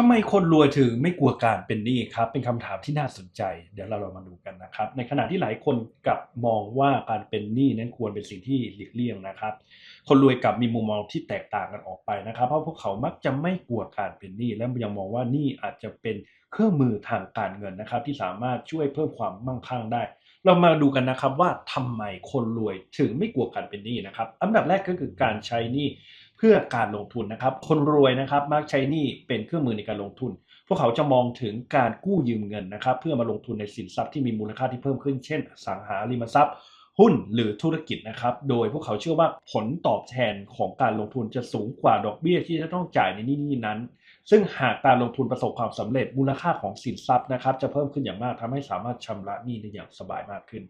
ทำไมคนรวยถึงไม่กลัวการเป็นหนี้ครับ เป็นคำถามที่น่าสนใจ เดี๋ยวเราลองมาดูกันนะครับ ในขณะที่หลายคนกลับมองว่าการเป็นหนี้นั้นควรเป็นสิ่งที่หลีกเลี่ยงนะครับ คนรวยกลับมีมุมมองที่แตกต่างกันออกไปนะครับ เพราะพวกเขามักจะไม่กลัวการเป็นหนี้และยังมองว่าหนี้อาจจะเป็นเครื่องมือทางการเงินนะครับ ที่สามารถช่วยเพิ่มความมั่งคั่งได้ เรามาดูกันนะครับว่าทำไมคนรวยถึงไม่กลัวการเป็นหนี้นะครับ อันดับแรกก็คือการใช้หนี้เพื่อการลงทุนนะครับ คนรวยนะครับมักใช้หนี้เป็นเครื่องมือในการลงทุน พวกเขาจะมองถึงการกู้ยืมเงินนะครับ เพื่อมาลงทุนในสินทรัพย์ที่มีมูลค่าที่เพิ่มขึ้น เช่น สังหาริมทรัพย์ หุ้นหรือธุรกิจนะครับ โดยพวกเขาเชื่อว่าผลตอบแทนของการลงทุนจะสูงกว่าดอกเบี้ยที่จะต้องจ่ายในนี้นั้น ซึ่งหากการลงทุนประสบความสำเร็จมูลค่าของสินทรัพย์นะครับ จะเพิ่มขึ้นอย่างมากทำให้สามารถชำระหนี้ได้อย่างสบายมากขึ้น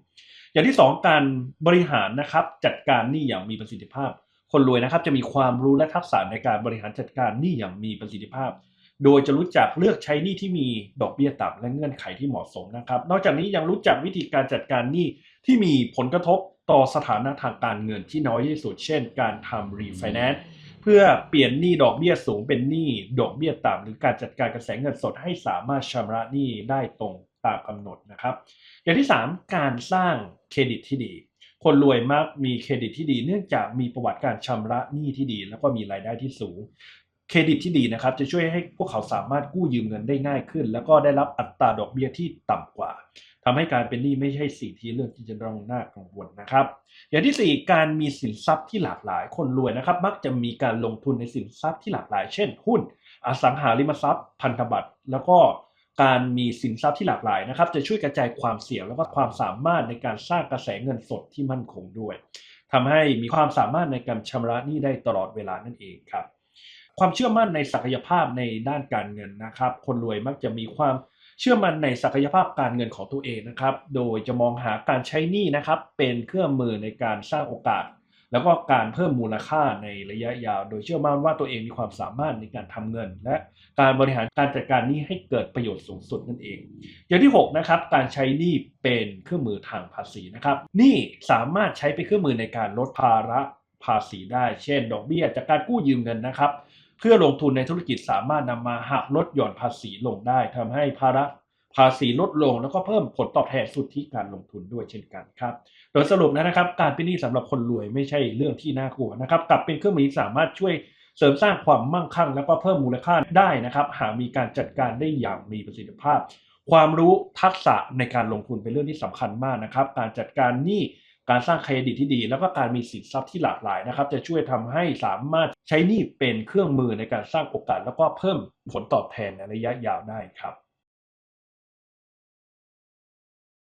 อย่างที่สองการบริหารนะครับจัดการหนี้อย่างมีประสิทธิภาพ คนรวยนะครับจะมีความรู้และทักษะในการบริหารจัดการหนี้อย่างมีประสิทธิภาพ โดยจะรู้จักเลือกใช้หนี้ที่มีดอกเบี้ยต่ำและเงื่อนไขที่เหมาะสมนะครับ นอกจากนี้ยังรู้จักวิธีการจัดการหนี้ที่มีผลกระทบต่อสถานะทางการเงินที่น้อยที่สุด เช่น การทำรีไฟแนนซ์เพื่อเปลี่ยนหนี้ดอกเบี้ยสูงเป็นหนี้ดอกเบี้ยต่ำหรือการจัดการกระแสเงินสดให้สามารถชำระหนี้ได้ตรงตามกำหนดนะครับ อย่างที่ 3 การสร้างเครดิตที่ดี คนรวยมักมีเครดิตที่ดี เนื่องจากมีประวัติการชำระหนี้ที่ดี แล้วก็มีรายได้ที่สูง เครดิตที่ดีนะครับ จะช่วยให้พวกเขาสามารถกู้ยืมเงินได้ง่ายขึ้น แล้วก็ได้รับอัตราดอกเบี้ยที่ต่ำกว่าทำให้การเป็นหนี้ไม่ใช่สิ่งที่เรื่องที่จะต้องน่ากังวลนะครับ อย่างที่ 4 การมีสินทรัพย์ที่หลากหลายคนรวยนะครับ มักจะมีการลงทุนในสินทรัพย์ที่หลากหลาย เช่น หุ้น อสังหาริมทรัพย์ พันธบัตรแล้วก็การมีสินทรัพย์ที่หลากหลายนะครับ จะช่วยกระจายความเสี่ยงแล้วก็ความสามารถในการสร้างกระแสเงินสดที่มั่นคงด้วยทำให้มีความสามารถในการชำระหนี้ได้ตลอดเวลานั่นเองครับ ความเชื่อมั่นในศักยภาพในด้านการเงินนะครับ คนรวยมักจะมีความเชื่อมั่นในศักยภาพการเงินของตัวเองนะครับ โดยจะมองหาการใช้หนี้นะครับ เป็นเครื่องมือในการสร้างโอกาส แล้วก็การเพิ่มมูลค่าในระยะยาว โดยเชื่อมั่นว่าตัวเองมีความสามารถในการทำเงิน และการบริหารการจัดการหนี้ให้เกิดประโยชน์สูงสุดนั่นเอง อย่างที่ 6 นะครับ การใช้หนี้เป็นเครื่องมือทางภาษีนะครับหนี้สามารถใช้เป็นเครื่องมือในการลดภาระภาษีได้ เช่น ดอกเบี้ยจากการกู้ยืมเงินนะครับ เพื่อลงทุนในธุรกิจสามารถนำมาหักลดหย่อนภาษีลงได้ทำให้ภาระภาษีลดลงแล้วก็เพิ่มผลตอบแทนสุทธิการลงทุนด้วยเช่นกันครับ โดยสรุปนะครับ การเป็นหนี้สำหรับคนรวยไม่ใช่เรื่องที่น่ากลัวนะครับกลับเป็นเครื่องมือที่สามารถช่วยเสริมสร้างความมั่งคั่ง แล้วก็เพิ่มมูลค่าได้นะครับ หากมีการจัดการได้อย่างมีประสิทธิภาพ ความรู้ทักษะในการลงทุนเป็นเรื่องที่สำคัญมากนะครับ การจัดการหนี้ การสร้างเครดิตที่ดี แล้วก็การมีสินทรัพย์ที่หลากหลายนะครับ จะช่วยทำให้สามารถใช้หนี้เป็นเครื่องมือในการสร้างโอกาส แล้วก็เพิ่มผลตอบแทนในระยะยาวได้ครับ